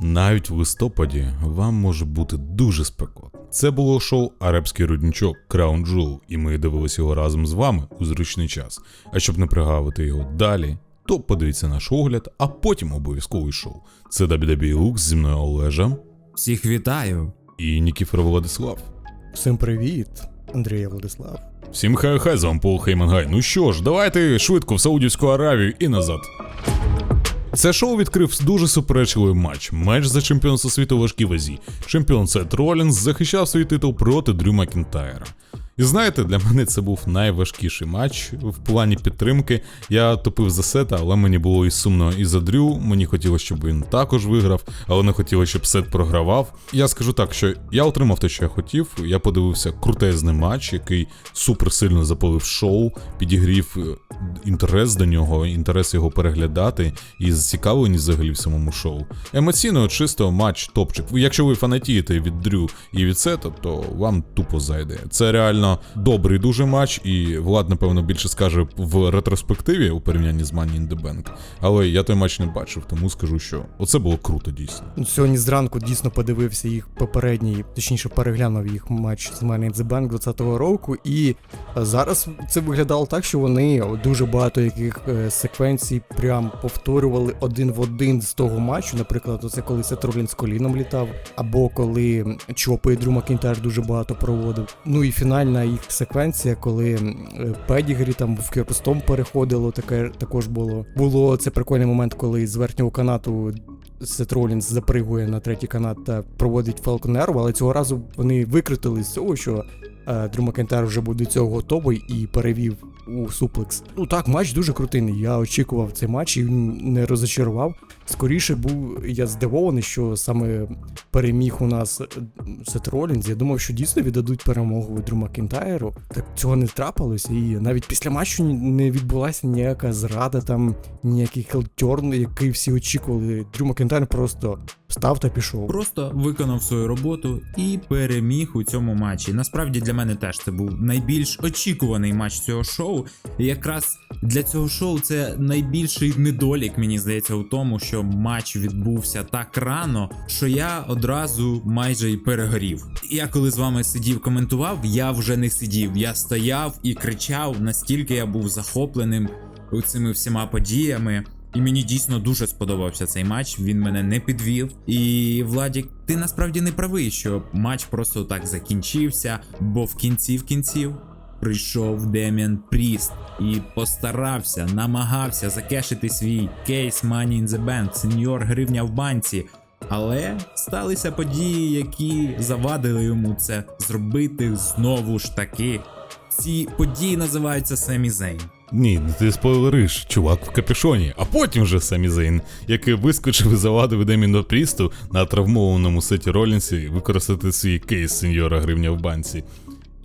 Навіть в листопаді вам може бути дуже спекотно. Це було шоу Арабський рудничок Crown Jewel, і ми дивилися його разом з вами у зручний час. А щоб не пригавити його далі, то подивіться наш огляд, а потім обов'язковий шоу. Це WWE Lux зі мною Олежа Всіх вітаю. і Нікіфор Владислав. Всім привіт, Андрія Владислав. Всім хай хай з вами Пол Хеймангай. Ну що ж, давайте швидко в Саудівську Аравію і назад. Це шоу відкрив дуже суперечливий матч. Матч за чемпіонство світу важкій вазі. Чемпіон Сет Ролінс захищав свій титул проти Дрю Макінтайра. І знаєте, для мене це був найважкіший матч в плані підтримки. Я топив за сета, але мені було і сумно і за Дрю. Мені хотілося, щоб він також виграв, але не хотілося, щоб сет програвав. Я скажу так, що я отримав те, що я хотів. Я подивився крутезний матч, який супер сильно запалив шоу, підігрів е, інтерес до нього, інтерес його переглядати і зацікавленість взагалі в самому шоу. Емоційно, чисто матч топчик. Якщо ви фанатієте від Дрю і від Сета, то вам тупо зайде. Це реально добрий дуже матч, і Влад, напевно, більше скаже в ретроспективі у порівнянні з Money in the Bank. Але я той матч не бачив, тому скажу, що оце було круто дійсно. Сьогодні зранку дійсно подивився їх попередній, точніше переглянув їх матч з Money in the Bank 20-го року, і зараз це виглядало так, що вони дуже багато яких е, секвенцій прям повторювали один в один з того матчу. Наприклад, оце коли Сет Ролінс з коліном літав, або коли Чопи і Дру Макінтайр дуже багато проводив. Ну і фінальна їх секвенція, коли е, Педігрі там в крепостом переходило, таке також було. Було це прикольний момент, коли з верхнього канату Сет Ролінс запригує на третій канат та проводить Arrow, але цього разу вони викритили з цього, що Дрю Макентайр вже був до цього готовий і перевів у суплекс. Ну так, матч дуже крутий. Я очікував цей матч і він не розочарував. Скоріше був я здивований, що саме переміг у нас е, Сет Ролінс. Я думав, що дійсно віддадуть перемогу Дрю Макентайру. Так цього не трапилось, і навіть після матчу не відбулася ніяка зрада, там ніякий хелтерн, який всі очікували. Дрю Макентайр просто встав та пішов. Просто виконав свою роботу і переміг у цьому матчі. Насправді для мене теж це був найбільш очікуваний матч цього шоу. І якраз для цього шоу це найбільший недолік, мені здається, у тому, що матч відбувся так рано, що я одразу майже й перегорів. Я коли з вами сидів, коментував, я вже не сидів. Я стояв і кричав, настільки я був захопленим цими всіма подіями. І мені дійсно дуже сподобався цей матч. Він мене не підвів. І Владік, ти насправді не правий, що матч просто так закінчився, бо в кінці в кінців прийшов Деміан Пріст і постарався, намагався закешити свій кейс Money in the Bank, сеньор гривня в банці. Але сталися події, які завадили йому це зробити знову ж таки. Ці події називаються Семі Зейн. Ні, ну ти спойлериш, чувак в капюшоні, а потім вже Самі Зейн, який вискочив і завадив Деміно Прісту на травмованому сеті Ролінсі використати свій кейс сеньора гривня в банці.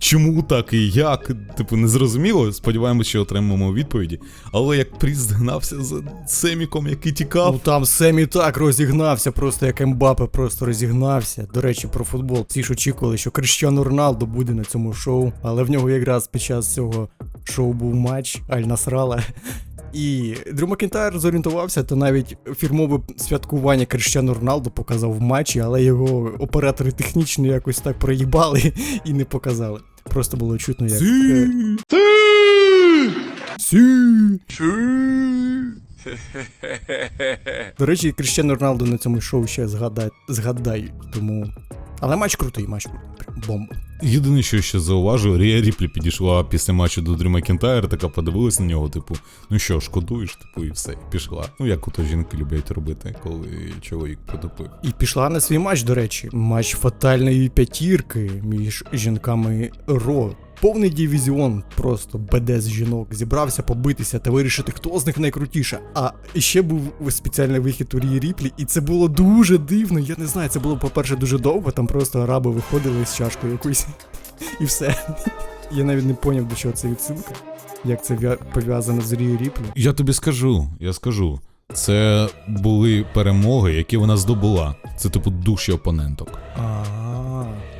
Чому так і як? Типу, не зрозуміло. Сподіваємося, що отримаємо відповіді. Але як Пріст гнався за Семіком, який тікав. Ну там Семі так розігнався, просто як Ембапе просто розігнався. До речі, про футбол. Всі ж очікували, що Кріштіану Роналдо буде на цьому шоу, але в нього якраз під час цього шоу був матч Аль Насрала. І Дрю Макінтайр зорієнтувався, та навіть фірмове святкування Кріштіану Роналдо показав в матчі, але його оператори технічно якось так проїбали і не показали. Просто було чутно, як. Сі! Сі! До речі, Кріштіану Роналду на цьому шоу ще згадають, згадають, тому. Але матч крутий, матч крутий. Бомба. Єдине, що ще зауважу, Рія Ріплі підійшла після матчу до Дрю Макінтайра, така подивилась на нього, типу, ну що, шкодуєш, типу, і все, і пішла. Ну, як ото жінки люблять робити, коли чоловік потопив. І пішла на свій матч, до речі. Матч фатальної п'ятірки між жінками Ро. Повний дивізіон просто без жінок зібрався побитися та вирішити, хто з них найкрутіша. А ще був спеціальний вихід у Рії Ріплі, і це було дуже дивно. Я не знаю, це було, по-перше, дуже довго. Там просто араби виходили з чашкою якоюсь. І все. Я навіть не поняв, до чого це відсилка. Як це в'я- пов'язано з Рією Ріплі. Я тобі скажу, я скажу. Це були перемоги, які вона здобула. Це типу душі опоненток. А,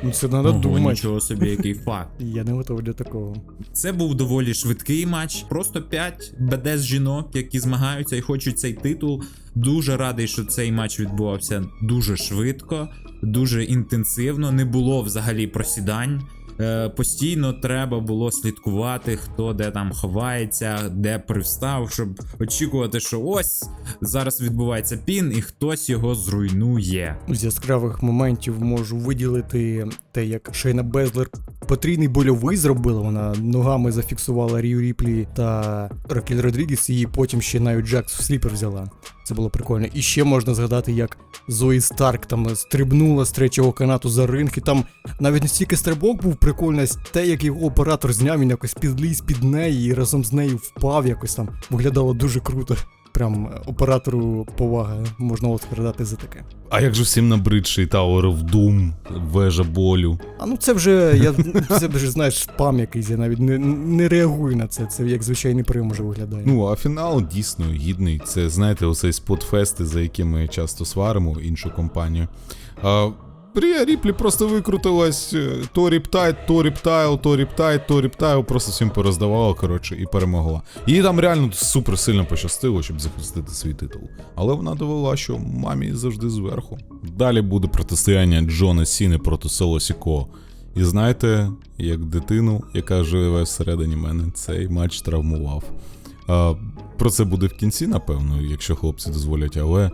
Ну це треба думати. нічого собі, який факт. Я не готовий до такого. Це був доволі швидкий матч. Просто 5 БДС жінок, які змагаються і хочуть цей титул. Дуже радий, що цей матч відбувався дуже швидко, дуже інтенсивно. Не було взагалі просідань. Е, постійно треба було слідкувати, хто де там ховається, де привстав, щоб очікувати, що ось зараз відбувається пін, і хтось його зруйнує. З яскравих моментів можу виділити те, як Шейна Безлер потрійний больовий зробила. Вона ногами зафіксувала Рію Ріплі та Ракель Родрігес, і потім ще навіть Джакс сліпер взяла. Це було прикольно. І ще можна згадати, як Зої Старк там стрибнула з третього канату за ринг, і там навіть не стільки стрибок був прикольний, те, як його оператор зняв, він якось підліз під неї і разом з нею впав якось там. Виглядало дуже круто. Прям оператору повага можна Оскар дати за таке. А як же всім набридший Tower of Doom, вежа болю. А ну це вже я це вже знаєш спам якийсь. Я навіть не, не реагую на це. Це як звичайний прийом уже виглядає. Ну, а фінал дійсно гідний. Це, знаєте, оцей спотфести, за які ми часто сваримо іншу компанію. А, Рія Ріплі просто викрутилась е, то ріптайт, то ріптайл, то ріптайт, то ріптайл, просто всім пороздавала, коротше, і перемогла. Їй там реально супер сильно пощастило, щоб захистити свій титул. Але вона довела, що мамі завжди зверху. Далі буде протистояння Джона Сіни проти Соло Сіко. І знаєте, як дитину, яка живе всередині мене, цей матч травмував. А, про це буде в кінці, напевно, якщо хлопці дозволять, але.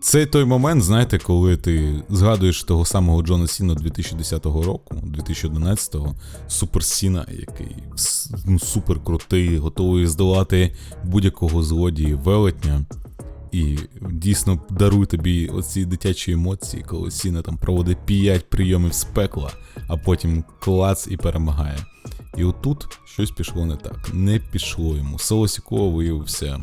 Це той момент, знаєте, коли ти згадуєш того самого Джона Сіна 2010 року, 2011-го, Супер Сіна, який ну, супер крутий, готовий здолати будь-якого злодія велетня. І дійсно дарує тобі оці дитячі емоції, коли Сіна там проводить 5 прийомів з пекла, а потім клац і перемагає. І отут щось пішло не так. Не пішло йому. Солосікова виявився,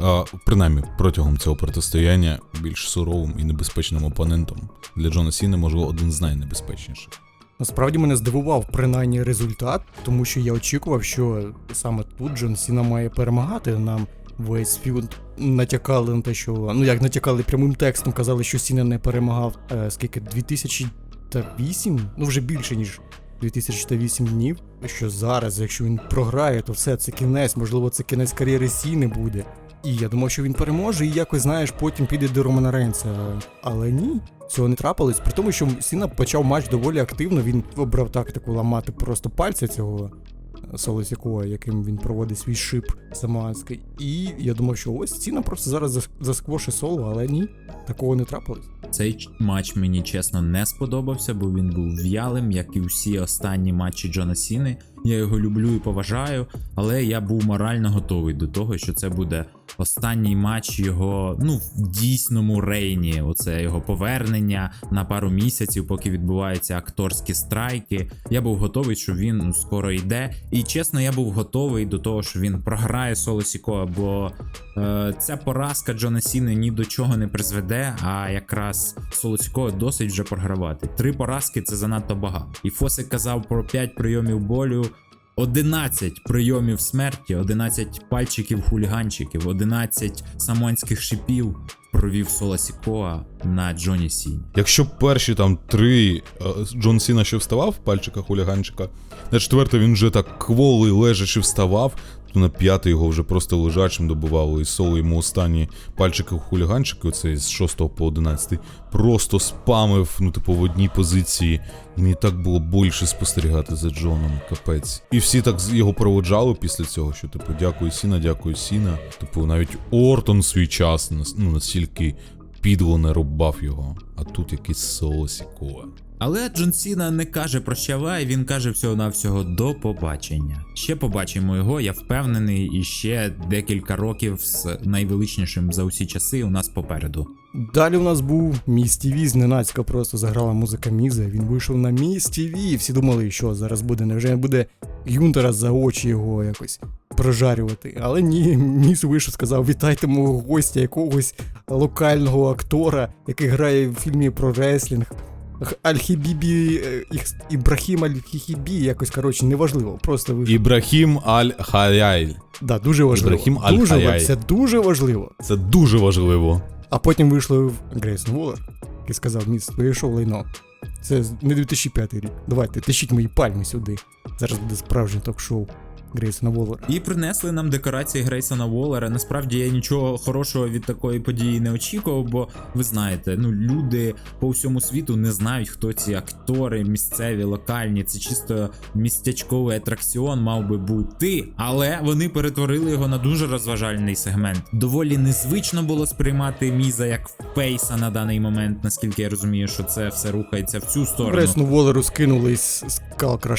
а, принаймні протягом цього протистояння, більш суровим і небезпечним опонентом. Для Джона Сіни, можливо, один з найнебезпечніших. Насправді мене здивував принаймні результат, тому що я очікував, що саме тут Джон Сіна має перемагати. Нам весь філд натякали на те, що ну як натякали прямим текстом, казали, що Сіна не перемагав е, скільки 2008, ну вже більше ніж 2008 днів. Що зараз, якщо він програє, то все це кінець, можливо, це кінець кар'єри Сіни буде. І я думав, що він переможе, і якось, знаєш, потім піде до Романа Рейнса. Але ні, цього не трапилось. При тому, що Сіна почав матч доволі активно. Він обрав тактику ламати просто пальця цього Солосякова, яким він проводить свій шип самоанський. І я думав, що ось ціна просто зараз зас- засквошить соло, але ні, такого не трапилось. Цей матч мені чесно не сподобався, бо він був в'ялим, як і всі останні матчі Джона Сіни. Я його люблю і поважаю, але я був морально готовий до того, що це буде останній матч його ну в дійсному рейні. Оце його повернення на пару місяців, поки відбуваються акторські страйки. Я був готовий, що він ну, скоро йде. І чесно, я був готовий до того, що він програє соло Сікоа, бо е, ця поразка Джона Сіни ні до чого не призведе. А якраз соло Сікоа досить вже програвати. Три поразки це занадто багато. І Фосик казав про 5 прийомів болю. 11 прийомів смерті, 11 пальчиків хуліганчиків, 11 самонських шипів провів Сола Сікоа на Джоні Сіні. Якщо перші там три е, Джон Сіна ще вставав, пальчика хуліганчика, на четверте він вже так кволий лежачи вставав, то на п'ятий його вже просто лежачим добивали, і соло йому останні пальчики хуліганчики, оцей з 6 по 11, просто спамив, ну, типу, в одній позиції. Мені так було більше спостерігати за Джоном, капець. І всі так його проводжали після цього, що, типу, дякую Сіна, дякую Сіна. Типу, навіть Ортон свій час ну, настільки підло не рубав його, а тут якийсь соусіко. Але Джон Сіна не каже прощавай, він каже всього-навсього до побачення. Ще побачимо його, я впевнений, і ще декілька років з найвеличнішим за усі часи у нас попереду. Далі у нас був Міс ТВ, зненацька просто заграла музика Міза. Він вийшов на Міс ТВ, і всі думали, що зараз буде. Невже буде Юнтера за очі його якось прожарювати. Але ні, Міс вийшов, сказав: вітайте мого гостя, якогось локального актора, який грає в фільмі про реслінг. Аль-Хібібі, е, Ібрахім Аль-Хібі, якось коротше, неважливо. Просто вийшов. Ібрахім Аль-Хаяйль. Да, дуже важливо. Ібрахім Аль-Хаяй. важливо. Це дуже важливо. Це дуже важливо. А потім вийшло в Грейсон Волер, який сказав, міс, вийшов лайно. Це не 2005 рік. Давайте, тащіть мої пальми сюди. Зараз буде справжнє ток-шоу Грейсона Воллера. І принесли нам декорації Грейсона Воллера. Насправді я нічого хорошого від такої події не очікував, бо ви знаєте, ну люди по всьому світу не знають, хто ці актори, місцеві, локальні. Це чисто містечковий атракціон мав би бути. Але вони перетворили його на дуже розважальний сегмент. Доволі незвично було сприймати Міза як фейса на даний момент, наскільки я розумію, що це все рухається в цю сторону. Грейсону Воллеру скинулись з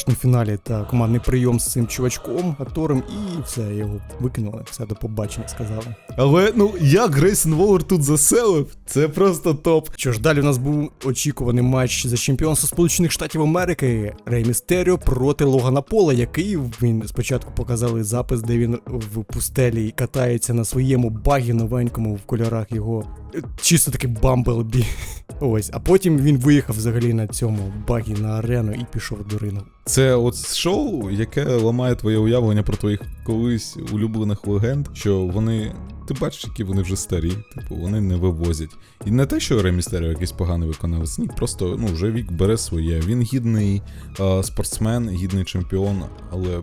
на фіналі та командний прийом з цим чувачком, актором, і все, його викинули. Все до побачення сказали. Але ну як Грейсон Воллер тут заселив, це просто топ. Що ж, далі у нас був очікуваний матч за чемпіонство Сполучених Штатів Америки Рей Містеріо проти Логана Пола, який він спочатку показали запис, де він в пустелі катається на своєму багі новенькому в кольорах його е, чисто такий бамблбі. Ось, а потім він виїхав взагалі на цьому багі на арену і пішов до рингу. Це от шоу, яке ламає твоє уявлення про твоїх колись улюблених легенд, що вони. Ти бачиш, які вони вже старі, типу, вони не вивозять. І не те, що Ремістеріо якийсь поганий виконавець, ні, просто ну, вже вік бере своє. Він гідний е, спортсмен, гідний чемпіон, але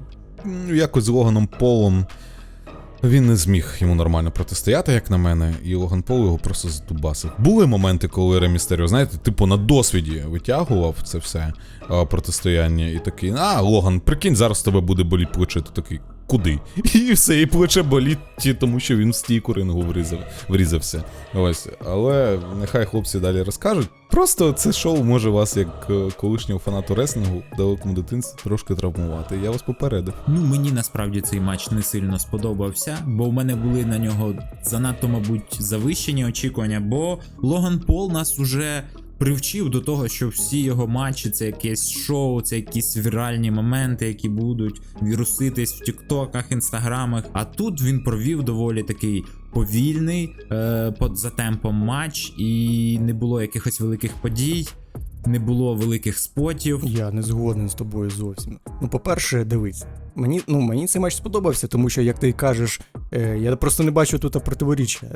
якось з Логаном Полом він не зміг йому нормально протистояти, як на мене, і Логан Пол його просто здубасив. Були моменти, коли Ремістеріо, знаєте, типу на досвіді витягував це все протистояння, і такий, а, Логан, прикинь, зараз тебе буде боліти плече. Ти такий, куди? І все, і плече боліть, тому що він в стійку рингу врізав, врізався. Ось, але нехай хлопці далі розкажуть. Просто це шоу може вас, як е, колишнього фанату реслінгу в далекому дитинстві, трошки травмувати. Я вас попередив. Ну, мені насправді цей матч не сильно сподобався, бо в мене були на нього занадто, мабуть, завищені очікування, бо Логан Пол нас уже привчив до того, що всі його матчі це якесь шоу, це якісь віральні моменти, які будуть віруситись в тіктоках, інстаграмах. А тут він провів доволі такий. Повільний е, за темпом матч, і не було якихось великих подій, не було великих спотів. Я не згоден з тобою зовсім. Ну, по-перше, дивись, мені, ну, мені цей матч сподобався, тому що, як ти кажеш, е, я просто не бачу тут противоріччя.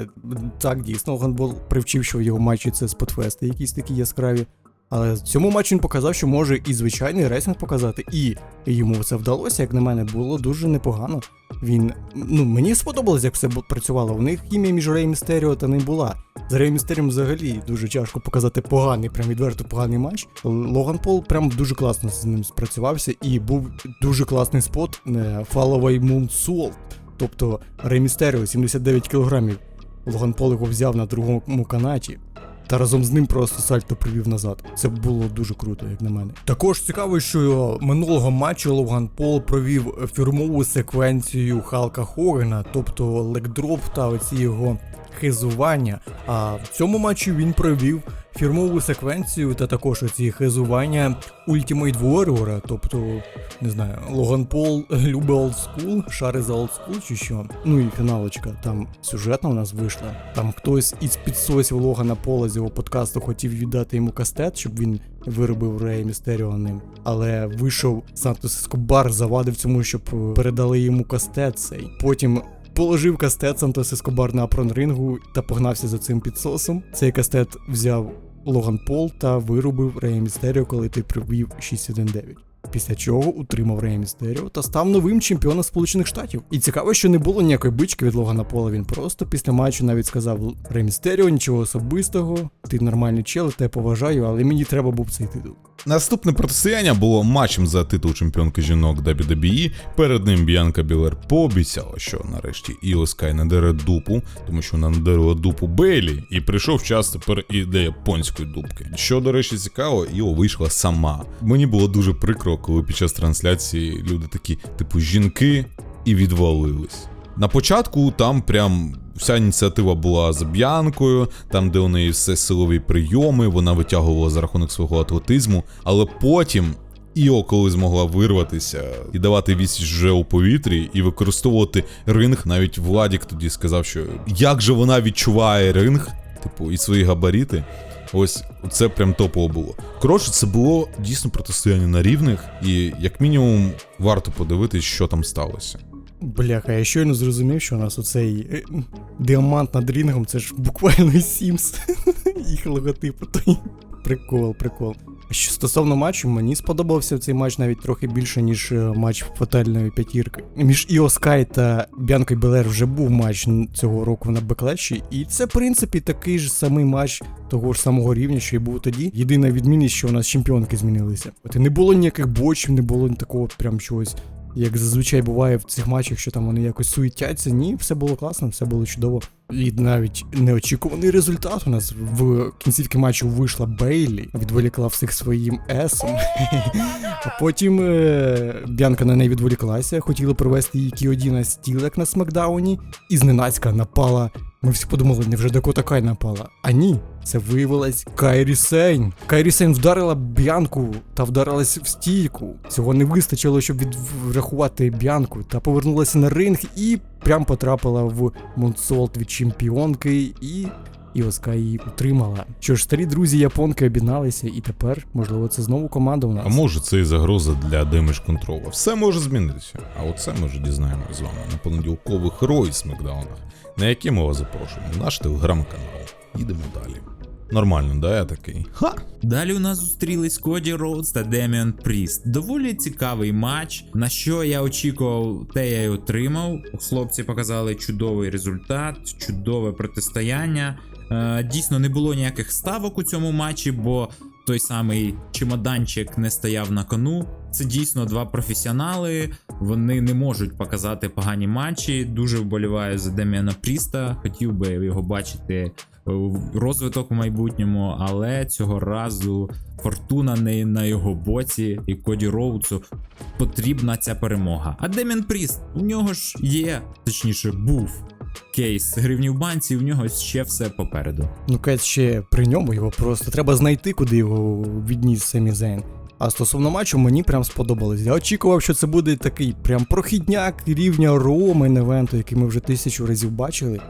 Так, дійсно, гандбол привчив, що в його матчі це спотфести якісь такі яскраві. Але в цьому матчі він показав, що може і звичайний рейсинг показати, і йому це вдалося, як на мене, було дуже непогано. Він, ну, мені сподобалось, як все працювало. У них хімія між Рей Містеріо та не була. З Рей Містеріом взагалі дуже тяжко показати поганий, прям відверто поганий матч. Логан Пол прям дуже класно з ним спрацювався, і був дуже класний спот е, Фаловий Moonsault. Тобто Рей Містеріо 79 кілограмів. Логан Пол його взяв на другому канаті. Та разом з ним просто сальто привів назад. Це було дуже круто, як на мене. Також цікаво, що минулого матчу Логан Пол провів фірмову секвенцію Халка Хогана, тобто легдроп та оці його хизування. А в цьому матчі він провів фірмову секвенцію та також оці хизування Ultimate Warrior, тобто, не знаю, Логан Пол любить олдскул, шари за олдскул чи що. Ну і фіналочка, там сюжетна у нас вийшла. Там хтось із підсосів Логана Пола з його подкасту хотів віддати йому кастет, щоб він виробив Рея Містеріо ним. Але вийшов Сантос Ескобар, завадив цьому, щоб е, передали йому кастет цей. Потім Положив кастет Сантос Ескобар на апронрингу та погнався за цим підсосом. Цей кастет взяв Логан Пол та вирубив Рея Містеріо, коли той привів 6-1-9. Після чого утримав Рея Містеріо та став новим чемпіоном Сполучених Штатів. І цікаво, що не було ніякої бички від Логана Пола. Він просто після матчу навіть сказав Рей Містеріо, нічого особистого, ти нормальний чел, тебе поважаю, але мені треба був цей титул. Наступне протистояння було матчем за титул чемпіонки жінок WWE. Перед ним Біанка Білер пообіцяла, що нарешті Іо Скай надере дупу, тому що вона надерла дупу Бейлі, і прийшов час тепер і для японської дупки. Що, до речі, цікаво, Іо вийшла сама. Мені було дуже прикро, коли під час трансляції люди такі, типу, жінки, і відвалились. На початку там прям вся ініціатива була за Б'янкою, там, де у неї все силові прийоми, вона витягувала за рахунок свого атлетизму, але потім. Іо коли змогла вирватися і давати відсіч вже у повітрі, і використовувати ринг, навіть Владік тоді сказав, що як же вона відчуває ринг, типу, і свої габаріти. Ось це прям топово було. Коротше, це було дійсно протистояння на рівних, і як мінімум варто подивитись, що там сталося. Бляха, я щойно зрозумів, що у нас оцей е, діамант над рінгом, це ж буквально Сімс. Їх логотип. Прикол, прикол. Що стосовно матчу, мені сподобався цей матч навіть трохи більше, ніж е, матч фатальної п'ятірки. Між Іо Скай та Бянкою Белер вже був матч цього року на Беклеші, і це, в принципі, такий ж самий матч того ж самого рівня, що й був тоді. Єдина відмінність, що у нас чемпіонки змінилися. От і не було ніяких бочів, не було такого прям чогось як зазвичай буває в цих матчах, що там вони якось суетяться. Ні, все було класно, все було чудово. І навіть неочікуваний результат у нас в кінцівці матчу вийшла Бейлі, відволікла всіх своїм есом. А потім е, Бянка на неї відволіклася, хотіла провести її Кіоді на на смакдауні, і зненацька напала. Ми всі подумали, невже Дакота Кай напала? А ні, це виявилась Кайрі Сейн. Кайрі Сейн вдарила Б'янку та вдарилась в стійку. Цього не вистачило, щоб відрахувати Б'янку, та повернулася на ринг і прям потрапила в Монсолт від чемпіонки і. І Оска її утримала. Що ж, старі друзі японки об'єдналися, і тепер, можливо, це знову команда у нас. А може це і загроза для демедж контролу. Все може змінитися. А оце ми вже дізнаємося з вами на понеділкових Рой Смакдаунах, на які ми вас запрошуємо. Наш телеграм-канал. Їдемо далі. Нормально, да, я такий. Ха! Далі у нас зустрілись Коді Роудс та Деміан Пріст. Доволі цікавий матч. На що я очікував, те я й отримав. Хлопці показали чудовий результат, чудове протистояння. Е, дійсно, не було ніяких ставок у цьому матчі, бо той самий чемоданчик не стояв на кону. Це дійсно два професіонали. Вони не можуть показати погані матчі. Дуже вболіваю за Деміана Пріста. Хотів би його бачити розвиток в майбутньому, але цього разу фортуна не на його боці, і Коді Роудсу потрібна ця перемога. А Демін Пріст, у нього ж є, точніше, був кейс гривні в банці, у нього ще все попереду. Ну, Кет ще при ньому його просто треба знайти, куди його відніс Семі Зейн. А стосовно матчу, мені прям сподобалось. Я очікував, що це буде такий прям прохідняк рівня Raw Main евенту, який ми вже тисячу разів бачили.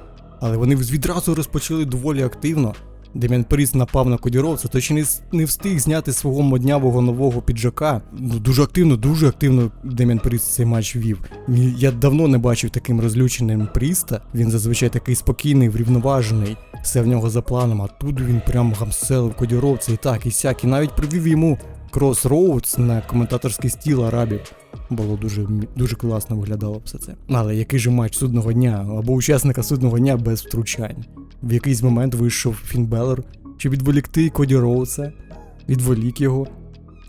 Але вони відразу розпочали доволі активно. Дем'ян Пріс напав на Кодіровця, то ще не, встиг зняти свого моднявого нового піджака. Ну, дуже активно, дуже активно Дем'ян Пріс цей матч вів. Я давно не бачив таким розлюченим Пріста. Він зазвичай такий спокійний, врівноважений, все в нього за планом, а тут він прям гамселив Кодіровця і так, і сяк, і навіть привів йому крос-роудс на коментаторський стіл арабів. Було дуже, дуже класно виглядало все це. Але який же матч судного дня або учасника судного дня без втручань? В якийсь момент вийшов Фінбелер, щоб відволікти Коді Роуса, відволік його.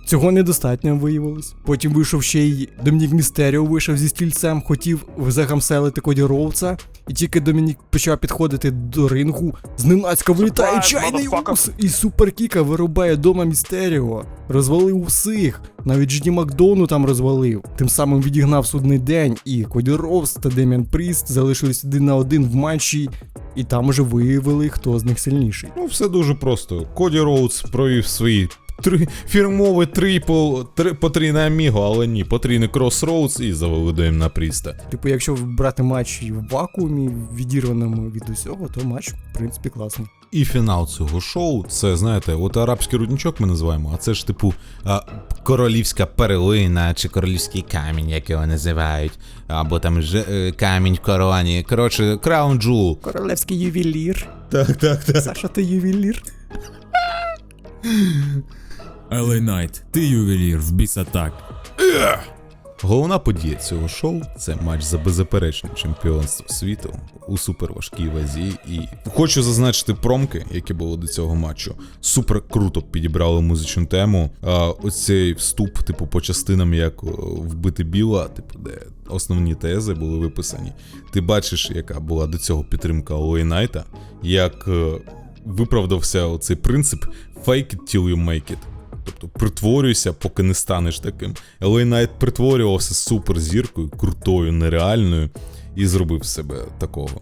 Цього недостатньо виявилось. Потім вийшов ще й Домінік Містеріо, вийшов зі стільцем, хотів загамселити Коді Роуца, і тільки Домінік почав підходити до рингу, зненацька вилітає чайний ус і суперкіка вирубає дома Містеріо. Розвалив усіх, навіть Джді Макдону там розвалив. Тим самим відігнав судний день, і Коді Роуз та Деміан Пріст залишились один на один в матчі, і там уже виявили, хто з них сильніший. Ну, все дуже просто. Коді Роудс провів свої три фірмовий трипл, три потрійне Аміго, але ні, потрійний кросроудс і завели до на Пріста. Типу, якщо брати матч в вакуумі, відірваному від усього, то матч, в принципі, класний. І фінал цього шоу, це знаєте, от арабський рудничок ми називаємо, а це ж типу а, королівська перлина чи королівський камінь, як його називають, або там ж, е, камінь в короні. Коротше, краун джул. Королевський ювелір. Так, так, так. Саша, ти ювелір? LA Knight, ти ювелір в біса так. Головна подія цього шоу це матч за беззаперечне чемпіонство світу у суперважкій вазі. І хочу зазначити промки, які були до цього матчу. Супер круто підібрали музичну тему. А, оцей вступ, типу, по частинам, як вбити біла, типу, де основні тези були виписані. Ти бачиш, яка була до цього підтримка Лейнайта, як е, виправдався оцей принцип fake it till you make it. Тобто притворюйся, поки не станеш таким. LA Knight притворювався суперзіркою, крутою, нереальною, і зробив себе такого.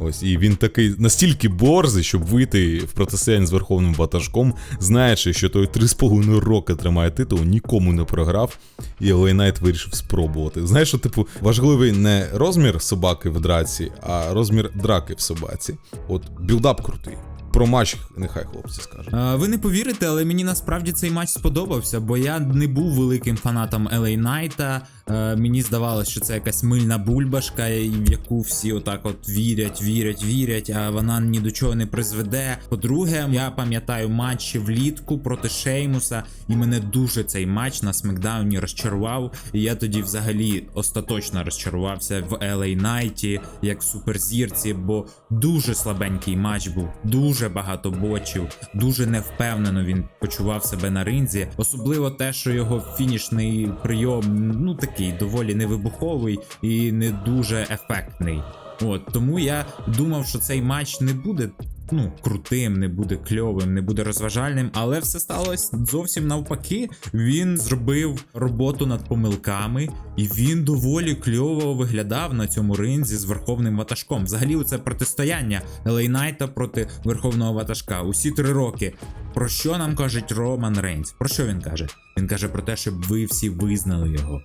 Ось, і він такий настільки борзий, щоб вийти в протистояння з верховним ватажком, знаючи, що той 3,5 роки тримає титул, нікому не програв, і Knight вирішив спробувати. Знаєш, що, типу, важливий не розмір собаки в драці, а розмір драки в собаці. От білдап крутий. Про матч нехай хлопці скажуть. А, Ви не повірите, але мені насправді цей матч сподобався, бо я не був великим фанатом LA Найта. Е, мені здавалося, що це якась мильна бульбашка, в яку всі отак от вірять, вірять, вірять, а вона ні до чого не призведе. По-друге, я пам'ятаю матчі влітку проти Шеймуса, і мене дуже цей матч на Смакдауні розчарував. І я тоді взагалі остаточно розчарувався в LA Найті, як суперзірці, бо дуже слабенький матч був, дуже багато бочів, дуже невпевнено він почував себе на ринзі. Особливо те, що його фінішний прийом ну такий доволі невибуховий і не дуже ефектний. От тому я думав, що цей матч не буде ну крутим, не буде кльовим, не буде розважальним, але все сталося зовсім навпаки. Він зробив роботу над помилками, і він доволі кльово виглядав на цьому ринзі з верховним ватажком. Взагалі, це протистояння Лейнайта проти верховного ватажка. Усі три роки. Про що нам кажуть Роман Рейнс? Про що він каже? Він каже про те, щоб ви всі визнали його.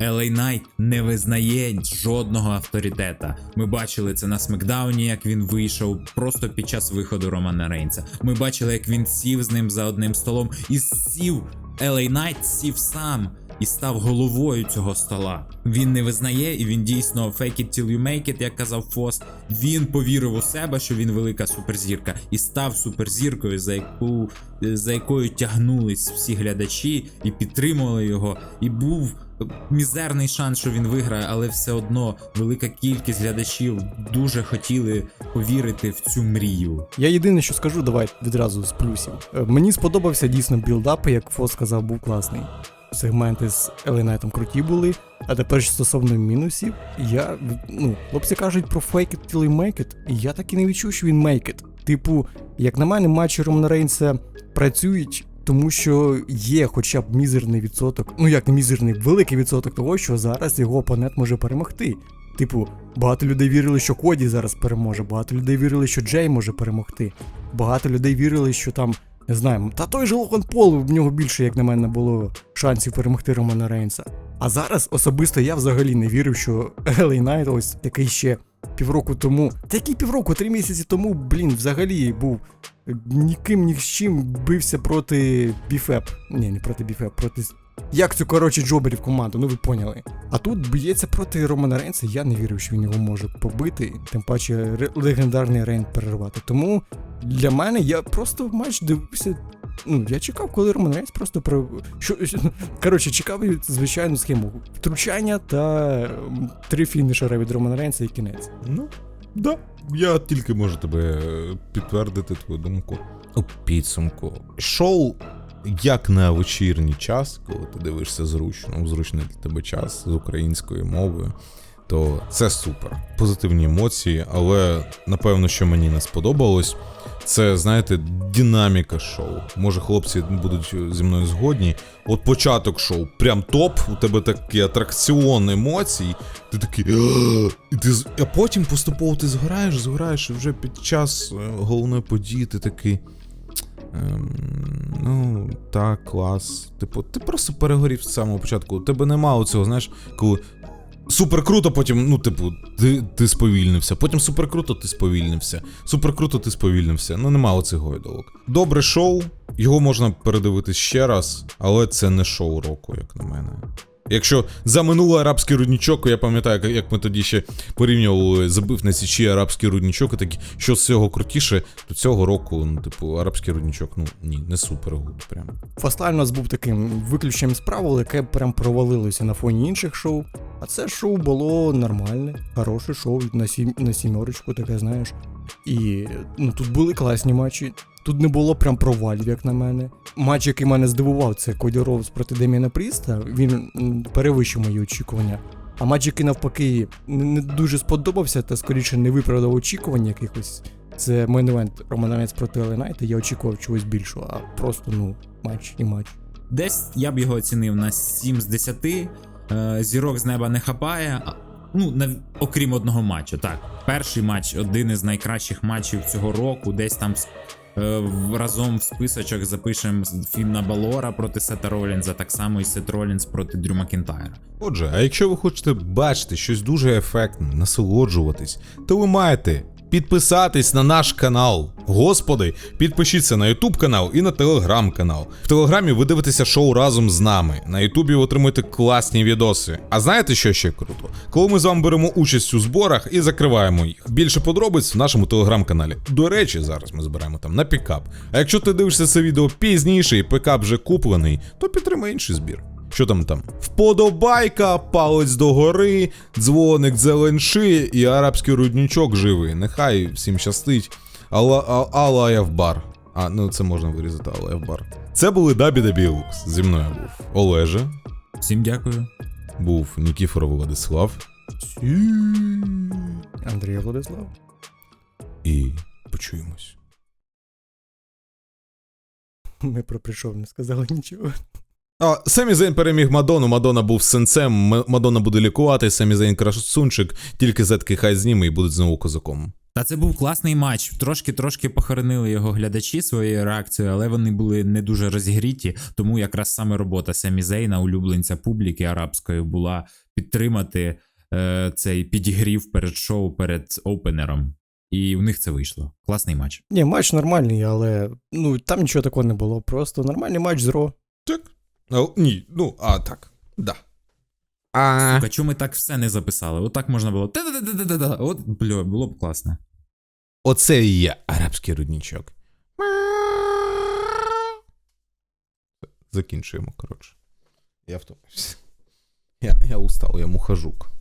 LA Knight не визнає жодного авторитета. Ми бачили це на Смакдауні, як він вийшов просто під час виходу Романа Рейнса. Ми бачили, як він сів з ним за одним столом і сів. LA Knight сів сам і став головою цього стола. Він не визнає, і він дійсно fake it till you make it, як казав Фос. Він повірив у себе, що він велика суперзірка, і став суперзіркою, за яку за якою тягнулись всі глядачі і підтримували його. І був мізерний шанс, що він виграє, але все одно велика кількість глядачів дуже хотіли повірити в цю мрію. Я єдине, що скажу, давай відразу з плюсів. Е, Мені сподобався дійсно білдап, як Фос сказав, був класний. Сегменти з Еленайтом круті були. А тепер що стосовно мінусів, я ну, хлопці кажуть про fake it till you make it, і я так і не відчув, що він make it. Типу, як на мене, матчі Романа Рейнса працюють, тому що є хоча б мізерний відсоток, ну як не мізерний, великий відсоток того, що зараз його опонент може перемогти. Типу, багато людей вірили, що Коді зараз переможе, багато людей вірили, що Джей може перемогти. Багато людей вірили, що там, не знаю, та той же Логан Пол, в нього більше, як на мене, було шансів перемогти Романа Рейнса. А зараз особисто я взагалі не вірив, що Елей Найт, ось який ще півроку тому. Та який півроку, три місяці тому, блін, взагалі був ніким ні з чим бився проти Біфеп. Ні, не проти Біфеп, проти. Як цю, коротше, джоберів команду, ну ви поняли. А тут б'ється проти Романа Рейнса, я не вірив, що він його може побити, тим паче легендарний Рейн перервати. Тому для мене я просто матч дивився. Ну, я чекав, коли Роман Рейнс просто про. Що, коротше, чекав звичайну схему. Втручання та три фінішера від Романа Рейнса і кінець. Ну, да. Я тільки можу тебе е, підтвердити твою думку. У підсумку. Шоу, як на вечірній час, коли ти дивишся зручно, зручний для тебе час з українською мовою, то це супер. Позитивні емоції, але напевно, що мені не сподобалось. Це, знаєте, динаміка шоу. Може, хлопці будуть зі мною згодні. От початок шоу, прям топ, у тебе такий атракціон емоцій, ти такий. Ти, а потім поступово ти згораєш, згораєш, і вже під час е, головної події ти такий. Ем, ну, так, клас. Типу, ти просто перегорів з самого початку. У тебе нема оцього, знаєш, коли. Супер круто, потім, ну, типу, ти, ти сповільнився. Потім супер круто, ти сповільнився. Супер круто, ти сповільнився. Ну, нема оцих гойдолок. Добре шоу, його можна передивитись ще раз, але це не шоу року, як на мене. Якщо за минулий арабський руднічок, я пам'ятаю, як- ми тоді ще порівнювали, забив на січі арабський руднічок, і такі, що з цього крутіше, то цього року, ну, типу, арабський руднічок, ну ні, не супер гуд, у нас був таким виключенням з правил, яке прям провалилося на фоні інших шоу. А це шоу було нормальне, хороше шоу на, сім, на сімерочку, таке, знаєш. І ну, тут були класні матчі. Тут не було прям провалів, як на мене. Матч, який мене здивував, це Коді Роуз проти Деміна Пріста. Він перевищив мої очікування. А матч, який навпаки не, дуже сподобався, та скоріше не виправдав очікувань якихось. Це мейн евент Роман Рейнс проти Еленайта, я очікував чогось більшого, а просто, ну, матч і матч. Десь я б його оцінив на 7 з 10. Е, Зірок з неба не хапає. Ну, на, окрім одного матчу, так. Перший матч один із найкращих матчів цього року. Десь там разом в списочок запишемо Фінна Балора проти Сета Ролінза, так само і Сет Ролінз проти Дрю Макінтайра. Отже, а якщо ви хочете бачити щось дуже ефектне, насолоджуватись, то ви маєте підписатись на наш канал. Господи, підпишіться на YouTube канал і на Telegram канал. В Телеграмі ви дивитеся шоу разом з нами. На Ютубі ви отримуєте класні відоси. А знаєте, що ще круто? Коли ми з вами беремо участь у зборах і закриваємо їх. Більше подробиць в нашому телеграм-каналі. До речі, зараз ми збираємо там на пікап. А якщо ти дивишся це відео пізніше і пікап вже куплений, то підтримай інший збір. Що там там? Вподобайка, палець догори, дзвоник дзеленши і арабський рудничок живий. Нехай всім щастить. Алла, а- Алла бар. А, ну це можна вирізати, Алла бар. Це були Дабі Дабі Лукс. Зі мною був Олеже, Всім дякую. був Нікіфор Владислав Андрій Владислав. і почуємось. Ми про прийшов, не сказали нічого. А, Семі Зейн переміг Мадону, Мадона був сенцем, Мадона буде лікувати, Семі Зейн красунчик, тільки зетки хай зніме і буде знову козаком. Та це був класний матч. Трошки-трошки похоронили його глядачі своєю реакцією, але вони були не дуже розігріті. Тому якраз саме робота Семі Зейна, улюбленця публіки арабської, була підтримати е, цей підігрів перед шоу, перед опенером. І в них це вийшло. Класний матч. Ні, матч нормальний, але ну там нічого такого не було. Просто нормальний матч з Ро. Так. А, ні, ну, а так. Да. А... Сука, чому ми так все не записали? Отак можна було. Та-да-да-да-да-да. От, бля, було б класно. Оце і є арабський руднічок. Закінчуємо, коротше. Я втомився. Я, я устав, я мухажук.